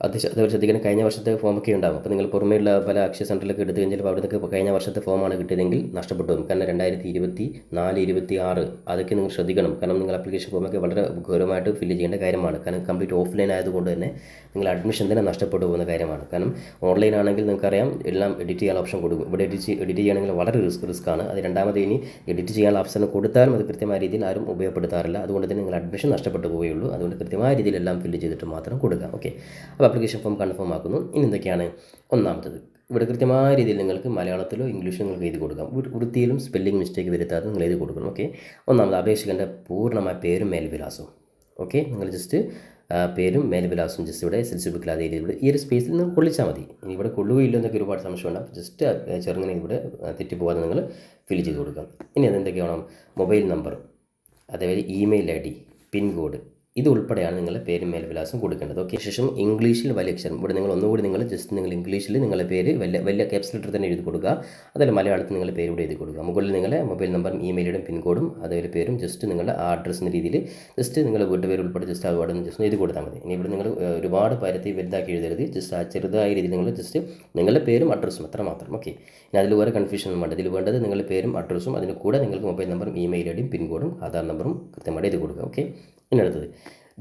അത് അതേപോലെ ശ്രദ്ധിക്കണം. കഴിഞ്ഞ വർഷത്തെ ഫോമൊക്കെ ഉണ്ടാകും അപ്പോൾ നിങ്ങൾ പുറമേയുള്ള പല അക്ഷയ സെന്ററിലൊക്കെ എടുത്തു കഴിഞ്ഞാൽ അവിടെ നിന്നൊക്കെ കഴിഞ്ഞ വർഷത്തെ ഫോമാണ് കിട്ടിയതെങ്കിൽ നഷ്ടപ്പെട്ടു പോകും. കാരണം രണ്ടായിരത്തി ഇരുപത്തി നാല് ഇരുപത്തി ആറ് അതൊക്കെ നിങ്ങൾ ശ്രദ്ധിക്കണം. കാരണം നിങ്ങൾ അപ്ലിക്കേഷൻ ഫോമൊക്കെ വളരെ ഗൗരവമായിട്ട് ഫില്ല് ചെയ്യേണ്ട കാര്യമാണ്. കാരണം കംപ്ലീറ്റ് ഓഫ്ലൈൻ ആയതുകൊണ്ട് തന്നെ നിങ്ങൾ അഡ്മിഷൻ തന്നെ നഷ്ടപ്പെട്ടു പോകുന്ന കാര്യമാണ്. കാരണം ഓൺലൈൻ ആണെങ്കിൽ നിങ്ങൾക്കറിയാം എല്ലാം എഡിറ്റ് ചെയ്യാൻ ഓപ്ഷൻ കൊടുക്കും ഇവിടെ എഡിറ്റ് എഡിറ്റ് ചെയ്യണമെങ്കിൽ വളരെ റിസ്ക് റിസ്ക് ആണ് അത് രണ്ടാമത് ഇനി എഡിറ്റ് ചെയ്യാനുള്ള ഓപ്ഷൻ കൊടുത്താലും അത് കൃത്യമായ രീതിയിൽ ആരും ഉപയോഗപ്പെടുത്താറില്ല. അതുകൊണ്ട് തന്നെ നിങ്ങൾ അഡ്മിഷൻ നഷ്ടപ്പെട്ടു പോവുകയുള്ളൂ. അതുകൊണ്ട് കൃത്യമായ രീതിയിൽ എല്ലാം ഫില്ല് ചെയ്തിട്ട് മാത്രം കൊടുക്കാം ഓക്കെ. അപ്പോൾ ആപ്ലിക്കേഷൻ ഫോം കൺഫേം ആക്കുന്നു. ഇനി എന്തൊക്കെയാണ്? ഒന്നാമത്തത് ഇവിടെ കൃത്യമായ രീതിയിൽ നിങ്ങൾക്ക് മലയാളത്തിലോ ഇംഗ്ലീഷിലോ നിങ്ങൾക്ക് എഴുതി കൊടുക്കാം. വൃത്തിയിലും സ്പെല്ലിംഗ് മിസ്റ്റേക്ക് വരുത്താതെ നിങ്ങൾ എഴുതി കൊടുക്കണം ഓക്കെ ഒന്നാമത് അപേക്ഷകന്റെ പൂർണമായ പേരും മേൽവിലാസവും ഓക്കെ നിങ്ങൾ ജസ്റ്റ് പേരും മേൽവിലാസവും ജസ്റ്റ് ഇവിടെ എസ് എൽ സി ബുക്കിൽ അതേ രീതിയിൽ ഈ ഒരു സ്പേസിൽ നിങ്ങൾ കൊള്ളിച്ചാൽ മതി. ഇവിടെ കൊള്ളുകയില്ല എന്നൊക്കെ ഒരുപാട് സംശയമുണ്ടാകും ജസ്റ്റ് ചെറുങ്ങനെ ഇവിടെ തെറ്റിപ്പോകാതെ നിങ്ങൾ ഫിൽ ചെയ്ത് കൊടുക്കാം. ഇനി അതെന്തൊക്കെ വേണം മൊബൈൽ നമ്പർ അതേപോലെ email I D pin code ഇത് ഉൾപ്പെടെയാണ് നിങ്ങളുടെ പേരും മേൽവിലാസം കൊടുക്കേണ്ടത്. ഓക്കെ ശേഷം ഇംഗ്ലീഷിൽ വലിയ അക്ഷരം. ഇവിടെ നിങ്ങൾ ഒന്നുകൂടി നിങ്ങൾ ജസ്റ്റ് നിങ്ങൾ ഇംഗ്ലീഷിൽ നിങ്ങളുടെ പേര് വലിയ വലിയ ക്യാപ്സ് ലെറ്റർ തന്നെ എഴുതി കൊടുക്കുക. അതല്ല മലയാളത്തിൽ നിങ്ങളുടെ പേര് ഇവിടെ എഴുതി കൊടുക്കുക. മുകളിൽ നിങ്ങളുടെ മൊബൈൽ നമ്പറും ഇമെയിലും പിൻകോഡും അതേപോലെ പേരും ജസ്റ്റ് നിങ്ങളുടെ ആ അഡ്രസ്സിന്റെ രീതിയിൽ ജസ്റ്റ് നിങ്ങളുടെ വീട്ടുപേര് ഉൾപ്പെടെ ജസ്റ്റ് അവിടെ നിന്ന് ജസ്റ്റ് എഴുതി കൊടുത്താൽ മതി. ഇനി ഇവിടെ നിങ്ങൾ ഒരുപാട് പരത്തി വലുതാക്കി എഴുതരുത്. ജസ്റ്റ് ആ ചെറുതായ രീതിയിൽ നിങ്ങൾ ജസ്റ്റ് നിങ്ങളുടെ പേരും അഡ്രസ്സും അത്ര മാത്രം. ഓക്കെ ഇനി അതിൽ വേറെ കൺഫ്യൂഷൻ വേണ്ട. ഇതിൽ വേണ്ടത് നിങ്ങളുടെ പേരും അഡ്രസ്സും അതിന് കൂടെ നിങ്ങൾക്ക് മൊബൈൽ നമ്പറും ഇമെയിൽ ഐ ഡിയും പിൻകോഡും ആധാർ നമ്പറും കൃത്യമായിട്ട് എഴുതി കൊടുക്കുക. ഓക്കെ ഇനി അടുത്തത്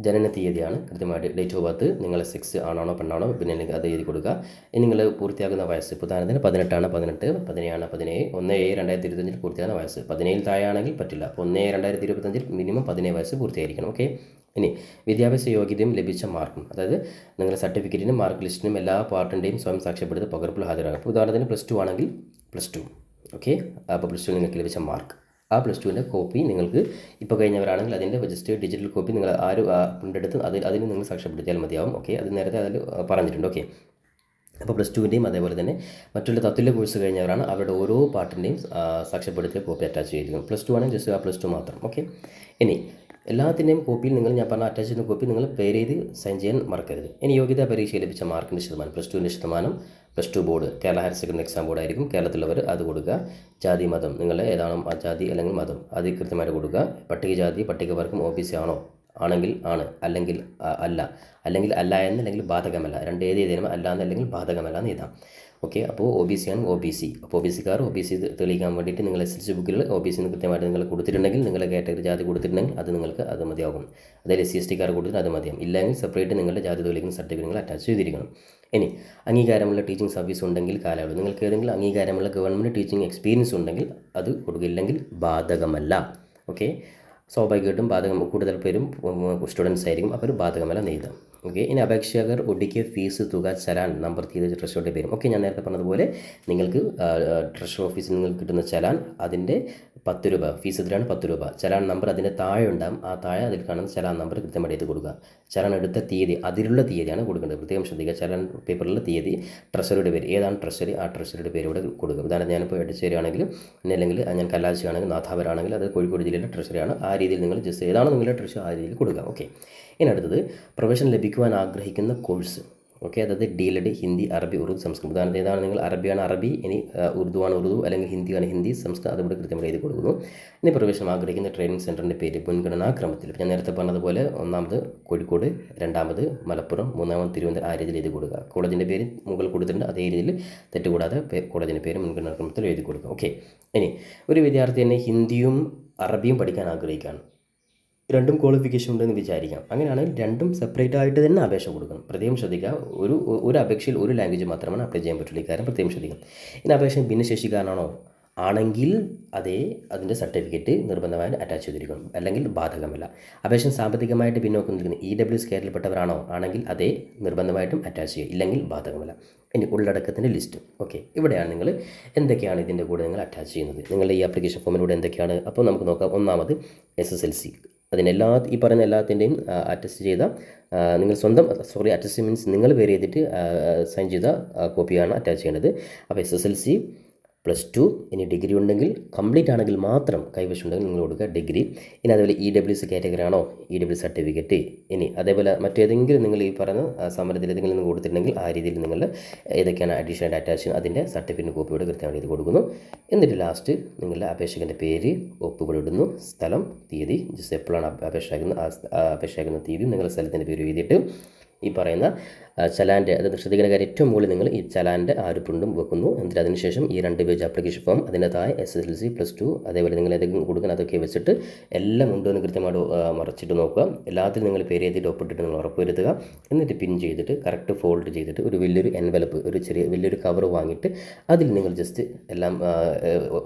ജനന തീയതിയാണ്. കൃത്യമായിട്ട് ഡേറ്റ് ഓഫ് ബർത്ത് നിങ്ങൾ സെക്സ് ആണാണോ പെണ്ണാണോ പിന്നെ നിങ്ങൾക്ക് അത് എഴുതി കൊടുക്കുക. ഇനി നിങ്ങൾ പൂർത്തിയാകുന്ന വയസ്സ് ഉദാഹരണത്തിന് പതിനെട്ടാണ് പതിനെട്ട് പതിനേഴാണ് പതിനേഴ് ഒന്ന് ഏഴ് രണ്ടായിരത്തി ഇരുപത്തഞ്ചിൽ പൂർത്തിയാകുന്ന വയസ്സ്. പതിനേഴിൽ താഴെയാണെങ്കിൽ പറ്റില്ല. അപ്പോൾ ഒന്ന് ഏഴ് രണ്ടായിരത്തി ഇരുപത്തഞ്ചിൽ മിനിമം പതിനേഴ് വയസ്സ് പൂർത്തിയായിരിക്കണം. ഓക്കെ ഇനി വിദ്യാഭ്യാസ യോഗ്യതയും ലഭിച്ച മാർക്കും. അതായത് നിങ്ങളുടെ സർട്ടിഫിക്കറ്റിനും മാർക്ക് ലിസ്റ്റിനും എല്ലാ പാർട്ടിന്റെയും സ്വയം സാക്ഷ്യപ്പെടുത്തി പകർപ്പിൽ ഹാജരാകും. ഉദാഹരണത്തിന് പ്ലസ് ടു ആണെങ്കിൽ പ്ലസ് ടു. ഓക്കെ അപ്പോൾ പ്ലസ് ടു നിങ്ങൾക്ക് ലഭിച്ച മാർക്ക്. ആ പ്ലസ് ടുവിന്റെ കോപ്പി നിങ്ങൾക്ക് ഇപ്പോൾ കഴിഞ്ഞവരാണെങ്കിൽ അതിന്റെ ജസ്റ്റ് ഡിജിറ്റൽ കോപ്പി നിങ്ങൾ ആര് പ്രിന്റ് എടുത്ത് അതിൽ അതിന് നിങ്ങൾ സാക്ഷ്യപ്പെടുത്തിയാൽ മതിയാവും. ഓക്കെ അത് നേരത്തെ അതിൽ പറഞ്ഞിട്ടുണ്ട്. ഓക്കെ അപ്പോൾ പ്ലസ് ടുവിന്റെയും അതേപോലെ തന്നെ മറ്റുള്ള തത്തുല്യ കോഴ്സ് കഴിഞ്ഞവരാണ് അവരുടെ ഓരോ പാർട്ടിന്റെയും സാക്ഷ്യപ്പെടുത്തിയ കോപ്പി അറ്റാച്ച് ചെയ്തിരിക്കും പ്ലസ് ടു ആണെങ്കിൽ ജസ്റ്റ് ആ പ്ലസ് ടു മാത്രം. ഓക്കെ ഇനി എല്ലാത്തിന്റെയും കോപ്പിയിൽ നിങ്ങൾ ഞാൻ പറഞ്ഞ അറ്റാച്ച് ചെയ്യുന്ന കോപ്പി നിങ്ങൾ പേര് ചെയ്ത് സൈൻ ചെയ്യാൻ മറക്കരുത്. ഇനി യോഗ്യതാ പരീക്ഷയിൽ ലഭിച്ച മാർക്കിന്റെ ശതമാനം പ്ലസ് ടുവിന്റെ ശതമാനം plus two board Kerala higher secondary exam board ആയിരിക്കും. കേരളത്തിലുള്ളവർ അത് കൊടുക്കുക. ജാതി മതം നിങ്ങൾ ഏതാണോ ആ ജാതി അല്ലെങ്കിൽ മതം അത് കൃത്യമായിട്ട് കൊടുക്കുക. പട്ടികജാതി പട്ടികവർഗം ഒ ബി സി ആണോ? ആണെങ്കിൽ ആണ്. അല്ലെങ്കിൽ അല്ല. അല്ലെങ്കിൽ അല്ല എന്ന് അല്ലെങ്കിൽ ബാധകമല്ല. രണ്ട് ഏത് ഏതെങ്കിലും അല്ല എന്നല്ലെങ്കിൽ ബാധകമല്ല എന്ന് എഴുതാം. ഓക്കെ അപ്പോൾ ഒ ബി സി ആണ് ഒ ബി സി അപ്പോൾ ഒ ബി സിക്കാർ ഒ ബി സി തെളിയിക്കാൻ വേണ്ടിയിട്ട് നിങ്ങൾ എസ് എൽ സി ബുക്കിൽ ഒ ബി സി കൃത്യമായിട്ട് നിങ്ങൾ കൊടുത്തിട്ടുണ്ടെങ്കിൽ നിങ്ങളുടെ കാറ്റഗറി ജാതി കൊടുത്തിട്ടുണ്ടെങ്കിൽ അത് നിങ്ങൾക്ക് അത് മതിയാകും. അതായത് എസ് സി എസ് ടിക്കാർ കൊടുത്തിട്ട് അത് മതിയാകും. ഇല്ലെങ്കിൽ സെപ്പറേറ്റ് നിങ്ങളുടെ ജാതി തെളിയിക്കുന്ന സർട്ടിഫിക്കറ്റ് നിങ്ങൾ അറ്റാച്ച് ചെയ്തിരിക്കണം. ഇനി അംഗീകാരമുള്ള ടീച്ചിങ് സർവീസ് ഉണ്ടെങ്കിൽ കാലയളവ്. നിങ്ങൾക്ക് ഏതെങ്കിലും അംഗീകാരമുള്ള ഗവൺമെന്റ് ടീച്ചിങ് എക്സ്പീരിയൻസ് ഉണ്ടെങ്കിൽ അത് കൊടുക്കില്ലെങ്കിൽ ബാധകമല്ല. ഓക്കെ സ്വാഭാവികമായിട്ടും ബാധകം കൂടുതൽ പേരും സ്റ്റുഡൻസ് ആയിരിക്കും. അപ്പോൾ ബാധകമല്ല നെയ്താം ഓക്കെ ഇനി അപേക്ഷകർ ഒടുക്കിയ ഫീസ് തുക ചലാൻ നമ്പർ തീയതി ട്രഷറിയുടെ പേരും ഓക്കെ ഞാൻ നേരത്തെ പറഞ്ഞതുപോലെ നിങ്ങൾക്ക് ട്രഷർ ഓഫീസിൽ നിങ്ങൾക്ക് കിട്ടുന്ന ചലാൻ അതിന്റെ പത്ത് രൂപ ഫീസ് എത്രയാണ് പത്ത് രൂപ. ചലാൻ നമ്പർ അതിന്റെ താഴെ ഉണ്ടാകും ആ താഴെ അതിൽ കാണുന്ന ചലാൻ നമ്പർ കൃത്യമായിട്ട് എടുത്ത് കൊടുക്കുക. ചലാൻ എടുത്ത തീയതി അതിലുള്ള തീയതിയാണ് കൊടുക്കേണ്ടത്. പ്രത്യേകം ശ്രദ്ധിക്കുക ചലാൻ പേപ്പറിലുള്ള തീയതി ട്രഷറിയുടെ പേര് ഏതാണ് ട്രഷറി ആ ട്രഷറിയുടെ പേര് കൊടുക്കുക. ഉദാഹരണം ഞാനിപ്പോൾ എടച്ചേരിയാണെങ്കിൽ അല്ലെങ്കിൽ ഞാൻ കല്ലാശിയാണെങ്കിൽ നാഥാപരാണെങ്കിൽ അത് കോഴിക്കോട് ജില്ലയിലെ ട്രഷറിയാണ് ആ രീതിയിൽ നിങ്ങൾ ജസ്റ്റ് ഏതാണ് നിങ്ങളുടെ ട്രഷറി ആ രീതിയിൽ കൊടുക്കുക. ഓക്കെ ഇനി അടുത്തത് പ്രൊഫഷൻ ലഭിക്കുവാൻ ആഗ്രഹിക്കുന്ന കോഴ്സ്. ഓക്കെ അതായത് ഡീലഡ് ഹിന്ദി അറബി ഉറുദു സംസ്കൃതം. ഉദാഹരണത്തിന് ഏതാണ് നിങ്ങൾ അറബിയാണ് അറബി ഇനി ഉറുദുവാണ് ഉറുദു അല്ലെങ്കിൽ ഹിന്ദിയാണ് ഹിന്ദി സംസ്കൃതം അതുകൂടെ കൃത്യമായി എഴുതി കൊടുക്കുന്നു. ഇനി പ്രവേശനം ആഗ്രഹിക്കുന്ന ട്രെയിനിങ് സെന്ററിന്റെ പേര് മുൻഗണനാ ക്രമത്തിൽ. ഞാൻ നേരത്തെ പറഞ്ഞതുപോലെ ഒന്നാമത് കോഴിക്കോട് രണ്ടാമത് മലപ്പുറം മൂന്നാമത് തിരുവനന്തപുരം ആ രീതിയിൽ എഴുതി കൊടുക്കുക. കോളേജിന്റെ പേര് മുകളിൽ കൊടുത്തിട്ടുണ്ട് അതേ രീതിയിൽ തെറ്റുകൂടാതെ കോളേജിന്റെ പേര് മുൻഗണനാ ക്രമത്തിൽ എഴുതി കൊടുക്കുക. ഓക്കെ ഇനി ഒരു വിദ്യാർത്ഥി തന്നെ ഹിന്ദിയും അറബിയും പഠിക്കാൻ ആഗ്രഹിക്കുകയാണ്. രണ്ടും ക്വാളിഫിക്കേഷൻ ഉണ്ടെന്ന് വിചാരിക്കാം. അങ്ങനെയാണെങ്കിൽ രണ്ടും സെപ്പറേറ്റ് ആയിട്ട് തന്നെ അപേക്ഷ കൊടുക്കണം. പ്രത്യേകം ശ്രദ്ധിക്കുക. ഒരു ഒരു അപേക്ഷയിൽ ഒരു ലാംഗ്വേജ് മാത്രമാണ് അപ്ലൈ ചെയ്യാൻ പറ്റുള്ളൂ. ഇക്കാര്യം പ്രത്യേകം ശ്രദ്ധിക്കണം. ഇനി അപേക്ഷ ഭിന്നശേഷിക്കാരനാണോ? ആണെങ്കിൽ അതേ അതിന്റെ സർട്ടിഫിക്കറ്റ് നിർബന്ധമായും അറ്റാച്ച് ചെയ്തിരിക്കണം. അല്ലെങ്കിൽ ബാധകമല്ല. അപേക്ഷ സാമ്പത്തികമായിട്ട് പിന്നോക്കം നിൽക്കുന്ന ഇ ഡബ്ല്യു എസ് കേരളപ്പെട്ടവരാണോ ആണെങ്കിൽ അതേ നിർബന്ധമായിട്ടും അറ്റാച്ച് ചെയ്യുക. ഇല്ലെങ്കിൽ ബാധകമല്ല. ഇനി ഉള്ളടക്കത്തിന്റെ ലിസ്റ്റ് ഓക്കെ ഇവിടെയാണ് നിങ്ങൾ എന്തൊക്കെയാണ് ഇതിന്റെ കൂടെ നിങ്ങൾ അറ്റാച്ച് ചെയ്യുന്നത്? നിങ്ങളുടെ ഈ ആപ്ലിക്കേഷൻ ഫോമിലൂടെ എന്തൊക്കെയാണ്? അപ്പോൾ നമുക്ക് നോക്കാം. ഒന്നാമത് എസ് എസ് എൽ സി അതിനെല്ലാ ഈ പറയുന്ന എല്ലാത്തിന്റെയും അറ്റസ്റ്റ് ചെയ്ത നിങ്ങൾ സ്വന്തം സോറി അറ്റസ്റ്റ് മീൻസ് നിങ്ങൾ പേര് ചെയ്തിട്ട് സൈൻ ചെയ്ത കോപ്പിയാണ് അറ്റാച്ച് ചെയ്യേണ്ടത്. അപ്പോൾ S S L C plus two ഇനി ഡിഗ്രി ഉണ്ടെങ്കിൽ കംപ്ലീറ്റ് ആണെങ്കിൽ മാത്രം കൈവശം ഉണ്ടെങ്കിൽ നിങ്ങൾ കൊടുക്കുക ഡിഗ്രി ഇനി അതേപോലെ ഇ ഡബ്ല്യു സി കാറ്റഗറി ആണോ ഇ ഡബ്ല്യു സർട്ടിഫിക്കറ്റ് ഇനി അതേപോലെ മറ്റേതെങ്കിലും നിങ്ങൾ ഈ ആ, സമരത്തിൽ ഏതെങ്കിലും നിങ്ങൾ കൊടുത്തിട്ടുണ്ടെങ്കിൽ ആ രീതിയിൽ നിങ്ങൾ ഏതൊക്കെയാണ് അഡീഷണൽ അറ്റാച്ച് അതിന്റെ സർട്ടിഫിക്കറ്റ് കോപ്പിയോട് കൃത്യമായിട്ട് ഇത് കൊടുക്കുന്നു എന്നിട്ട് ലാസ്റ്റ് നിങ്ങളുടെ അപേക്ഷകന്റെ പേര് ഒപ്പുകളിടുന്നു സ്ഥലം തീയതി ജസ്റ്റ് എപ്പോഴാണ് അപ- അപേക്ഷ അപേക്ഷ അയക്കുന്ന തീയതി നിങ്ങളുടെ സ്ഥലത്തിന്റെ പേര് എഴുതിയിട്ട് ഈ പറയുന്ന ചലാന്റെ അതായത് ശ്രദ്ധിക്കുന്ന കാര്യം ഏറ്റവും മുകളിൽ നിങ്ങൾ ഈ ചലാന്റെ ആ ഒരു പ്രിന്റും വെക്കുന്നു. എന്നിട്ട് അതിനുശേഷം ഈ രണ്ട് പേജ് ആപ്ലിക്കേഷൻ ഫോം അതിന്റെ താഴെ S S L C plus two അതേപോലെ നിങ്ങൾ ഏതെങ്കിലും കൊടുക്കാൻ അതൊക്കെ വെച്ചിട്ട് എല്ലാം ഉണ്ടോ എന്ന് കൃത്യമായിട്ട് മറച്ചിട്ട് നോക്കുക. എല്ലാത്തിലും നിങ്ങൾ പേര് എഴുതിയിട്ട് ഒപ്പിട്ടിട്ട് നിങ്ങൾ ഉറപ്പുവരുത്തുക എന്നിട്ട് പിൻ ചെയ്തിട്ട് കറക്റ്റ് ഫോൾഡ് ചെയ്തിട്ട് ഒരു വലിയൊരു എൻവലപ്പ് ഒരു ചെറിയ വലിയൊരു കവർ വാങ്ങിയിട്ട് അതിൽ നിങ്ങൾ ജസ്റ്റ് എല്ലാം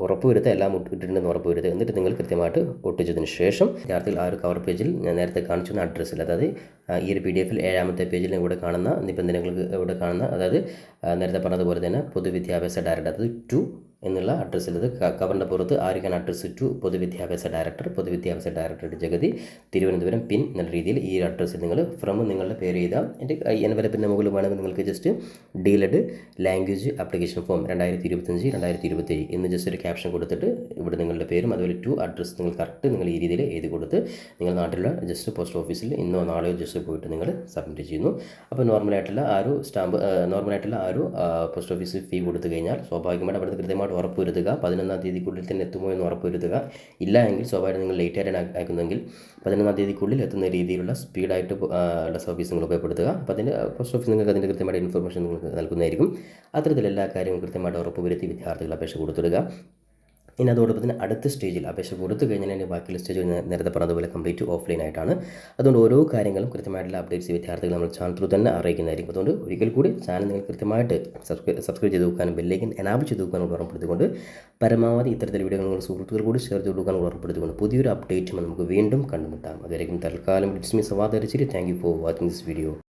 ഉറപ്പുവരുത്തുക എല്ലാം ഇട്ടിട്ടുണ്ടെന്ന് ഉറപ്പുവരുത്തുക എന്നിട്ട് നിങ്ങൾ കൃത്യമായിട്ട് ഒട്ടിച്ചതിന് ശേഷം വിദ്യാർത്ഥികൾ ആ ഒരു കവർ പേജിൽ ഞാൻ നേരത്തെ കാണിച്ചു അഡ്രസ്സിൽ അതായത് ഈ ഒരു പി ഡി എഫിൽ ഏഴാമത്തെ പേജിൽ ഇവിടെ കാണുന്ന നിബന്ധനകൾ ഇവിടെ കാണുന്ന അതായത് നേരത്തെ പറഞ്ഞതുപോലെ തന്നെ പൊതുവിദ്യാഭ്യാസ ഡയറക്ടർ അത് ടു എന്നുള്ള അഡ്രസ്സിൽ ഇത് കവറിന്റെ പുറത്ത് ആരിക്കാൻ അഡ്രസ്സ് ടു പൊതുവിദ്യാഭ്യാസ ഡയറക്ടർ പൊതുവിദ്യാഭ്യാസ ഡയറക്ടറുടെ ജഗതി തിരുവനന്തപുരം പിൻ എന്നുള്ള രീതിയിൽ ഈ അഡ്രസ്സിൽ നിങ്ങൾ ഫ്രം നിങ്ങളുടെ പേര് ചെയ്താൽ എന്റെ എൻവലപ്പിന്റെ മുകളിൽ വേണമെങ്കിൽ നിങ്ങൾക്ക് just D El Ed language application form രണ്ടായിരത്തി ഇരുപത്തഞ്ച് രണ്ടായിരത്തി ഇരുപത്തേഴ് എന്ന് ജസ്റ്റ് ഒരു ക്യാപ്ഷൻ കൊടുത്തിട്ട് ഇവിടെ നിങ്ങളുടെ പേരും അതുപോലെ ടു അഡ്രസ്സ് നിങ്ങൾ കറക്റ്റ് നിങ്ങൾ ഈ രീതിയിൽ എഴുതി കൊടുത്ത് നിങ്ങൾ നാട്ടിലുള്ള ജസ്റ്റ് പോസ്റ്റ് ഓഫീസിൽ ഇന്നോ നാളെയോ ജസ്റ്റ് പോയിട്ട് നിങ്ങൾ സബ്മിറ്റ് ചെയ്യുന്നു. അപ്പോൾ നോർമലായിട്ടുള്ള ആ ഒരു സ്റ്റാമ്പ് നോർമലായിട്ടുള്ള ആ ഒരു പോസ്റ്റ് ഓഫീസിൽ ഫീ കൊടുത്തു കഴിഞ്ഞാൽ സ്വാഭാവികമായിട്ട് അവിടുന്ന് കൃത്യമായിട്ട് ഉറപ്പ് വരുത്തുക പതിനൊന്നാം തീയതിക്കുള്ളിൽ തന്നെ എത്തുമോ എന്ന് ഉറപ്പ് വരുത്തുക ഇല്ല എങ്കിൽ സ്വാഭാവികം നിങ്ങൾ ലേറ്റ് ആയിട്ടാണ് അയ- അയക്കുന്നതെങ്കിൽ പതിനൊന്നാം തീയതിക്കുള്ളിൽ എത്തുന്ന രീതിയിലുള്ള സ്പീഡായിട്ട് ഉള്ള സർവീസ് നിങ്ങൾ ഉപയോഗപ്പെടുത്തുക. അപ്പോൾ അതിന്റെ പോസ്റ്റ് ഓഫീസ് നിങ്ങൾക്ക് അതിന്റെ കൃത്യമായിട്ട് ഇൻഫർമേഷൻ നിങ്ങൾക്ക് നൽകുന്നതായിരിക്കും. അത്തരത്തിൽ എല്ലാ കാര്യവും കൃത്യമായിട്ട് ഉറപ്പുവരുത്തി വിദ്യാർത്ഥികൾ അപേക്ഷ കൊടുത്തിടുക. ഇനി അതോടൊപ്പം തന്നെ അടുത്ത സ്റ്റേജിൽ അപേക്ഷ കൊടുത്തു കഴിഞ്ഞാൽ എന്റെ ബാക്കിയുള്ള സ്റ്റേജ് നേരത്തെ പറഞ്ഞതുപോലെ കംപ്ലീറ്റ് ഓഫ്ലൈൻ ആയിട്ടാണ്. അതുകൊണ്ട് ഓരോ കാര്യങ്ങളും കൃത്യമായിട്ടുള്ള അപ്ഡേറ്റ്സ് വിദ്യാർത്ഥികൾ നമ്മൾ ചാനൽ ത്രൂ തന്നെ അറിയിക്കുന്നതായിരിക്കും. അതുകൊണ്ട് ഒരിക്കൽ കൂടി ചാനൽ നിങ്ങൾ കൃത്യമായിട്ട് സബ്സ്ക്രൈബ് ചെയ്ത് വെക്കാനും ബെല്ലേക്കൻ എനാബിൾ ചെയ്ത് വെക്കാനും ഉറപ്പെടുത്തിക്കൊണ്ട് പരമാവധി ഇത്തരത്തിൽ വീഡിയോ നിങ്ങൾ സുഹൃത്തുക്കൾ കൂടി ഷെയർ ചെയ്ത് കൊടുക്കാൻ ഉറപ്പെടുത്തിക്കൊണ്ട് പുതിയൊരു അപ്ഡേറ്റും നമുക്ക് വീണ്ടും കണ്ടുമുട്ടാം. അതായിരിക്കും തൽക്കാലം it's me സവാദരിച്ചിരി thank you for watching this video